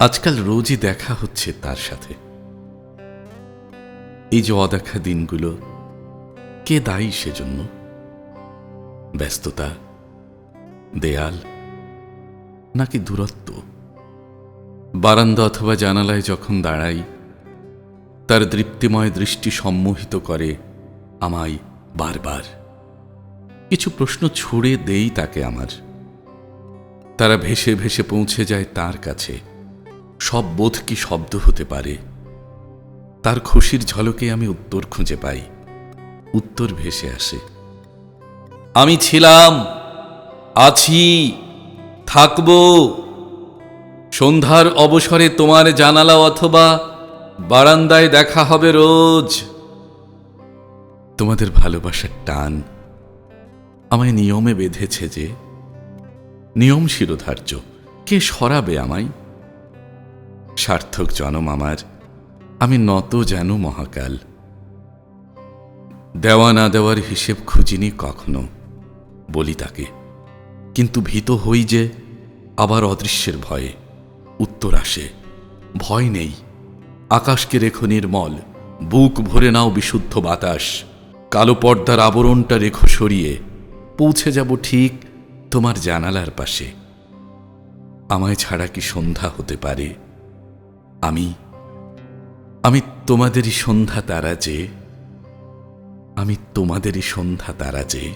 আজকাল রোজই দেখা হচ্ছে তার সাথে। এই যে অদেখা দিনগুলো, কে দায়ী সেজন্য? ব্যস্ততা, দেয়াল, নাকি দূরত্ব? বারান্দা অথবা জানালায় যখন দাঁড়াই, তার দৃপ্তিময় দৃষ্টি সম্মোহিত করে আমায় বারবার। কিছু প্রশ্ন ছুড়ে দেই তাকে আমার। তারা ভেসে ভেসে পৌঁছে যায় তার কাছে। সব বোধ কি শব্দ হতে পারে? তার খুশির ঝলকে আমি উত্তর খুঁজে পাই। উত্তর ভেসে আসে। আমি ছিলাম, আছি, থাকব। সন্ধ্যার অবসরে তোমার জানালা অথবা বারান্দায় দেখা হবে রোজ। তোমাদের ভালোবাসার টান আমায় নিয়মে বেঁধেছে যে, নিয়ম শিরোধার্য। কে সরাবে আমায়? সার্থক জনম আমার। আমি নত যেন মহাকাল। দেওয়া না দেওয়ার হিসেব খুঁজিনি কখনো, বলি তাকে। কিন্তু ভীত হই যে, আবার অদৃশ্যের ভয়ে। উত্তর আসে, ভয় নেই। আকাশকে রেখো নির্মল, বুক ভরে নাও বিশুদ্ধ বাতাস। কালো পর্দার আবরণটা রেখো সরিয়ে, পৌঁছে যাব ঠিক তোমার জানালার পাশে। আমায় ছাড়া কি সন্ধ্যা হতে পারে? আমি আমি তোমাদেরই সন্ধ্যা তারা যে আমি তোমাদেরই সন্ধ্যা তারা যে।